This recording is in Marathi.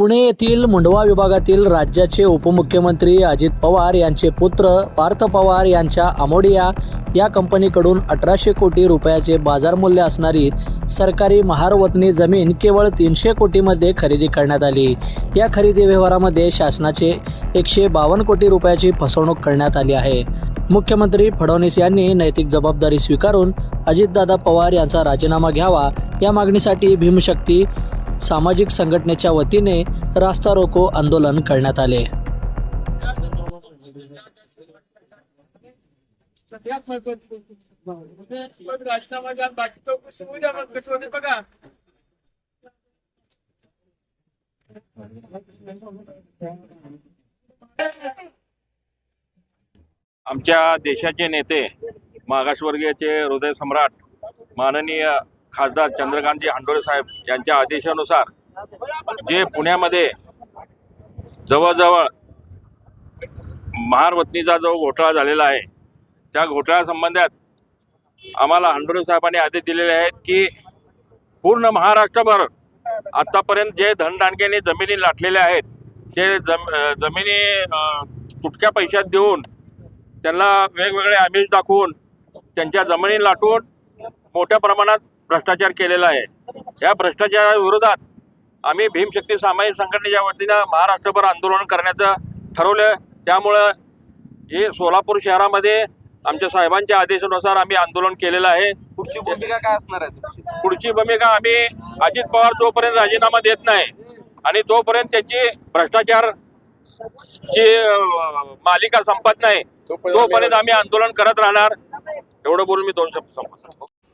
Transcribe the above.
पुणे येथील मुंडवा विभागातील राज्याचे उपमुख्यमंत्री अजित पवार यांचे पुत्र पार्थ पवार यांच्या अमोडिया या कंपनीकडून अठराशे कोटी रुपयाचे बाजारमूल्य असणारी सरकारी महारवतनी जमीन केवळ तीनशे कोटीमध्ये खरेदी करण्यात आली. या खरेदी व्यवहारामध्ये शासनाचे एकशे बावन्न कोटी रुपयाची फसवणूक करण्यात आली आहे. मुख्यमंत्री फडणवीस यांनी नैतिक जबाबदारी स्वीकारून अजितदादा पवार यांचा राजीनामा घ्यावा या मागणीसाठी भीमशक्ती सामाजिक संघटनेच्या वतीने रास्ता रोको आंदोलन करण्यात आले. आमच्या देशाचे नेते मागासवर्गीयचे हृदय सम्राट माननीय खासदार चंद्रकांतजी हांडोळे साहेब यांच्या आदेशानुसार जे पुण्यामध्ये जवळजवळ महारवतनीचा जो घोटाळा झालेला आहे त्या घोटाळ्यासंबंधात आम्हाला हांडोळे साहेबांनी आदेश दिलेले आहेत की पूर्ण महाराष्ट्रभर आतापर्यंत जे धनदानकेने जमिनी लाटलेल्या आहेत ते जम जमिनी तुटक्या पैशात देऊन त्यांना वेगवेगळे आमिष दाखवून त्यांच्या जमिनी लाटून मोठ्या प्रमाणात भ्रष्टाचार केलेला आहे. या भ्रष्टाचाराविरोधात आम्ही भीमशक्ती सामाजिक संघटनेच्या वतीनं महाराष्ट्रभर आंदोलन करण्याचं ठरवलं त्यामुळं हे सोलापूर शहरामध्ये आमच्या साहेबांच्या आदेशानुसार आम्ही आंदोलन केलेलं आहे. पुढची भूमिका काय असणार आहे? पुढची भूमिका आम्ही अजित पवार जोपर्यंत राजीनामा देत नाही आणि तोपर्यंत त्याची भ्रष्टाचार ची मालिका संपत नाही तोपर्यंत आम्ही आंदोलन करत राहणार. एवढं बोलून मी दोन शब्द संपवतो.